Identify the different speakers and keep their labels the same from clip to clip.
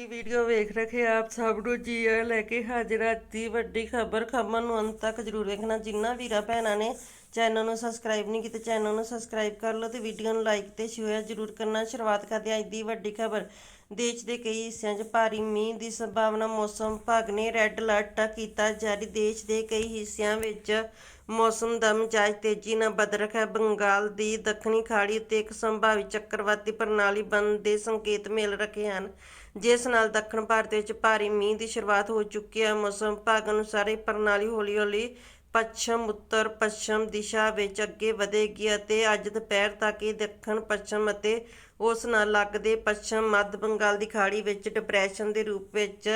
Speaker 1: Video ਵੇਖ ਰਹੇ ਆਪ ਸਭ ਨੂੰ ਜੀ ਆ ਲੈ ਕੇ ਹਾਜ਼ਰ ਅੱਜ ਦੀ ਵੱਡੀ ਖਬਰ। ਖਬਰ ਨੂੰ ਅੰਤ ਤੱਕ ਜਰੂਰ ਵੇਖਣਾ। ਜਿੰਨਾ ਵੀਰਾਂ ਭੈਣਾਂ ਨੇ ਚੈਨਲ ਨੂੰ ਸਬਸਕ੍ਰਾਈਬ ਨਹੀਂ ਕੀਤਾ, ਚੈਨਲ ਨੂੰ ਸਬਸਕ੍ਰਾਈਬ ਕਰ ਲਓ ਤੇ ਵੀਡੀਓ ਨੂੰ ਲਾਈਕ ਤੇ ਸ਼ੇਅਰ ਜਰੂਰ ਕਰਨਾ। ਸ਼ੁਰੂਆਤ ਕਰਦੇ ਹਾਂ ਅੱਜ ਦੀ ਵੱਡੀ ਖਬਰ। ਦੇਸ਼ ਦੇ ਕਈ ਹਿੱਸਿਆਂ 'ਚ ਭਾਰੀ ਮੀਂਹ ਦੀ ਸੰਭਾਵਨਾ, ਮੌਸਮ ਵਿਭਾਗ ਨੇ ਰੈੱਡ ਅਲਰਟ ਕੀਤਾ। ਜਾਰੀ ਦੇਸ਼ ਦੇ ਕਈ ਹਿੱਸਿਆਂ ਵਿੱਚ ਮੌਸਮ ਦਾ ਮਿਜਾਜ ਤੇਜ਼ੀ ਨਾਲ ਬਦਲ ਰਿਹਾ ਹੈ। ਬੰਗਾਲ ਦੀ ਦੱਖਣੀ ਖਾੜੀ ਉੱਤੇ ਇੱਕ ਸੰਭਾਵੀ ਚੱਕਰਵਾਤੀ ਪ੍ਰਣਾਲੀ ਬਣਨ ਦੇ ਸੰਕੇਤ ਮਿਲ ਰਹੇ ਹਨ। ਜਿਸ ਨਾਲ ਦੱਖਣ ਭਾਰਤ ਵਿੱਚ ਭਾਰੀ ਮੀਂਹ ਦੀ ਸ਼ੁਰੂਆਤ ਹੋ ਚੁੱਕੀ ਹੈ। ਮੌਸਮ ਵਿਭਾਗ ਅਨੁਸਾਰ ਇਹ ਪ੍ਰਣਾਲੀ ਹੌਲੀ-ਹੌਲੀ ਪੱਛਮ ਉੱਤਰ ਪੱਛਮ ਦਿਸ਼ਾ ਵਿੱਚ ਅੱਗੇ ਵਧੇਗੀ ਅਤੇ ਅੱਜ ਦੁਪਹਿਰ ਤੱਕ ਇਹ ਦੱਖਣ ਪੱਛਮ ਅਤੇ ਉਸ ਨਾਲ ਲੱਗਦੇ ਪੱਛਮ ਮੱਧ ਬੰਗਾਲ ਦੀ ਖਾੜੀ ਵਿੱਚ ਡਿਪਰੈਸ਼ਨ ਦੇ ਰੂਪ ਵਿੱਚ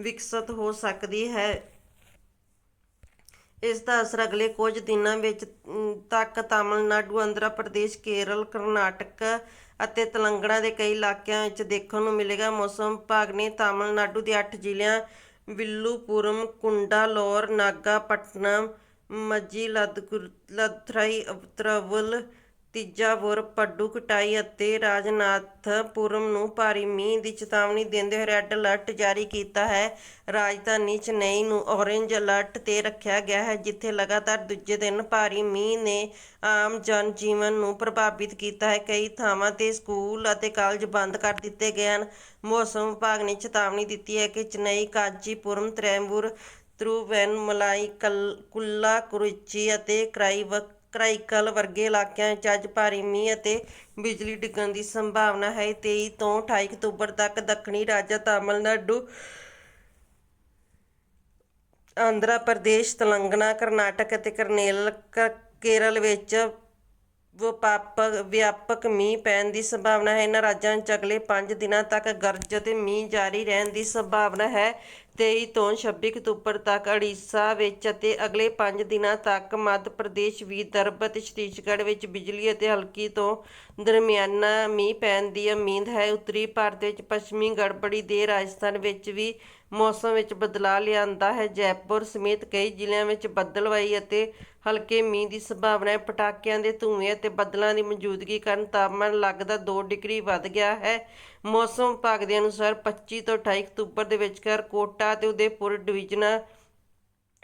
Speaker 1: ਵਿਕਸਿਤ ਹੋ ਸਕਦੀ ਹੈ। ਇਸ ਦਾ ਅਸਰ ਅਗਲੇ ਕੁਝ ਦਿਨਾਂ ਵਿੱਚ ਤੱਕ ਤਾਮਿਲਨਾਡੂ, ਆਂਧਰਾ ਪ੍ਰਦੇਸ਼, ਕੇਰਲ, ਕਰਨਾਟਕ ਅਤੇ ਤੇਲੰਗਾਨਾ ਦੇ ਕਈ ਇਲਾਕਿਆਂ ਵਿੱਚ ਦੇਖਣ ਨੂੰ ਮਿਲੇਗਾ। ਮੌਸਮ ਵਿਭਾਗ ਨੇ ਤਾਮਿਲਨਾਡੂ ਦੇ 8 ਜ਼ਿਲ੍ਹਿਆਂ ਵਿਲੂਪੁਰਮ ਕੁੰਡਾਲੋਰ ਨਾਗਾਪਟਨਮ ਮਜੀਲਦੁਰਈ ਉਤਰਵਲ ਤੀਜਾਵੁਰ ਪੱਡੂਕਟਾਈ ਅਤੇ ਰਾਜਨਾਥਪੁਰਮ ਨੂੰ ਭਾਰੀ ਮੀਂਹ ਦੀ ਚੇਤਾਵਨੀ ਦਿੰਦੇ ਹੋਏ ਰੈੱਡ ਅਲਰਟ ਜਾਰੀ ਕੀਤਾ ਹੈ। ਰਾਜਧਾਨੀ ਚੇਨਈ ਨੂੰ ਔਰੇਂਜ ਅਲਰਟ ਤੇ ਰੱਖਿਆ ਗਿਆ ਹੈ, ਜਿੱਥੇ ਲਗਾਤਾਰ ਦੂਜੇ ਦਿਨ ਭਾਰੀ ਮੀਂਹ ਨੇ ਆਮ ਜਨ ਜੀਵਨ ਨੂੰ ਪ੍ਰਭਾਵਿਤ ਕੀਤਾ ਹੈ। ਕਈ ਥਾਵਾਂ ਤੇ ਸਕੂਲ ਅਤੇ ਕਾਲਜ ਬੰਦ ਕਰ ਦਿੱਤੇ ਗਏ ਹਨ। ਮੌਸਮ ਵਿਭਾਗ ਨੇ ਚੇਤਾਵਨੀ ਦਿੱਤੀ ਹੈ ਕਿ ਚੇਨਈ, ਕਾਂਚੀਪੁਰਮ, ਤ੍ਰੈਂਬੂਰ, ਤਿਰੂਵੈਨਮਲਾਈ ਕਲ ਕੁੱਲਾ ਕੁਰਿਚੀ ਅਤੇ ਕਰਾਈਵ ਕਰਾਈਕਲ ਵਰਗੇ ਇਲਾਕਿਆਂ ਵਿੱਚ ਅੱਜ ਭਾਰੀ ਮੀਂਹ ਅਤੇ ਬਿਜਲੀ ਡਿੱਗਣ ਦੀ ਸੰਭਾਵਨਾ ਹੈ। 23 ਤੋਂ 28 ਅਕਤੂਬਰ ਤੱਕ ਦੱਖਣੀ ਰਾਜਾਂ ਤਾਮਿਲਨਾਡੂ, ਆਂਧਰਾ ਪ੍ਰਦੇਸ਼, ਤੇਲੰਗਾਨਾ, ਕਰਨਾਟਕ ਅਤੇ ਕਰਨੇਲ ਕ- ਕੇਰਲ ਵਿੱਚ ਵਿਆਪਕ ਵਿਆਪਕ ਮੀਂਹ ਪੈਣ ਦੀ ਸੰਭਾਵਨਾ ਹੈ। ਇਹਨਾਂ ਰਾਜਾਂ ਵਿੱਚ ਅਗਲੇ 5 ਦਿਨਾਂ ਤੱਕ ਗਰਜ ਅਤੇ ਮੀਂਹ ਜਾਰੀ ਰਹਿਣ ਦੀ ਸੰਭਾਵਨਾ ਹੈ। 23 ਤੋਂ 26 ਅਕਤੂਬਰ ਤੱਕ ਉੜੀਸਾ ਵਿੱਚ ਅਤੇ ਅਗਲੇ 5 ਦਿਨਾਂ ਤੱਕ ਮੱਧ ਪ੍ਰਦੇਸ਼ ਵਿਦਰਭ ਅਤੇ ਛੱਤੀਸਗੜ੍ਹ ਵਿੱਚ ਬਿਜਲੀ ਅਤੇ ਹਲਕੀ ਤੋਂ ਦਰਮਿਆਨਾ ਮੀਂਹ ਪੈਣ ਦੀ ਉਮੀਦ ਹੈ। ਉੱਤਰੀ ਭਾਰਤ ਵਿੱਚ ਪੱਛਮੀ ਗੜਬੜੀ ਦੇ ਰਾਜਸਥਾਨ ਵਿੱਚ ਵੀ ਮੌਸਮ ਵਿੱਚ ਬਦਲਾਅ ਲਿਆਂਦਾ ਹੈ। ਜੈਪੁਰ ਸਮੇਤ ਕਈ ਜ਼ਿਲ੍ਹਿਆਂ ਵਿੱਚ ਬੱਦਲਵਾਈ ਅਤੇ ਹਲਕੇ ਮੀਂਹ ਦੀ ਸੰਭਾਵਨਾ ਹੈ। ਪਟਾਕਿਆਂ ਦੇ ਧੂਏ ਅਤੇ ਬੱਦਲਾਂ ਦੀ ਮੌਜੂਦਗੀ ਕਾਰਨ ਤਾਪਮਾਨ ਲੱਗਦਾ 2 ਡਿਗਰੀ ਵੱਧ ਗਿਆ ਹੈ। ਮੌਸਮ ਵਿਭਾਗ ਦੇ ਅਨੁਸਾਰ 25 ਤੋਂ 28 ਅਕਤੂਬਰ ਦੇ ਵਿਚਕਾਰ ਕੋਟ ਅਤੇ ਉਦੈਪੁਰ ਡਿਵੀਜ਼ਨਾਂ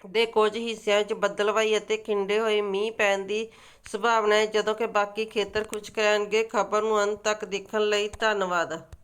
Speaker 1: ਦੇ ਕੁਝ ਹਿੱਸਿਆਂ ਚ ਬੱਦਲਵਾਈ ਅਤੇ ਖਿੰਡੇ ਹੋਏ ਮੀਂਹ ਪੈਣ ਦੀ ਸੰਭਾਵਨਾ ਹੈ। ਜਦੋਂ ਕਿ ਬਾਕੀ ਖੇਤਰ ਖੁਸ਼ਕ ਰਹਿਣਗੇ, ਖਬਰ ਨੂੰ ਅੰਤ ਤੱਕ ਦੇਖਣ ਲਈ ਧੰਨਵਾਦ।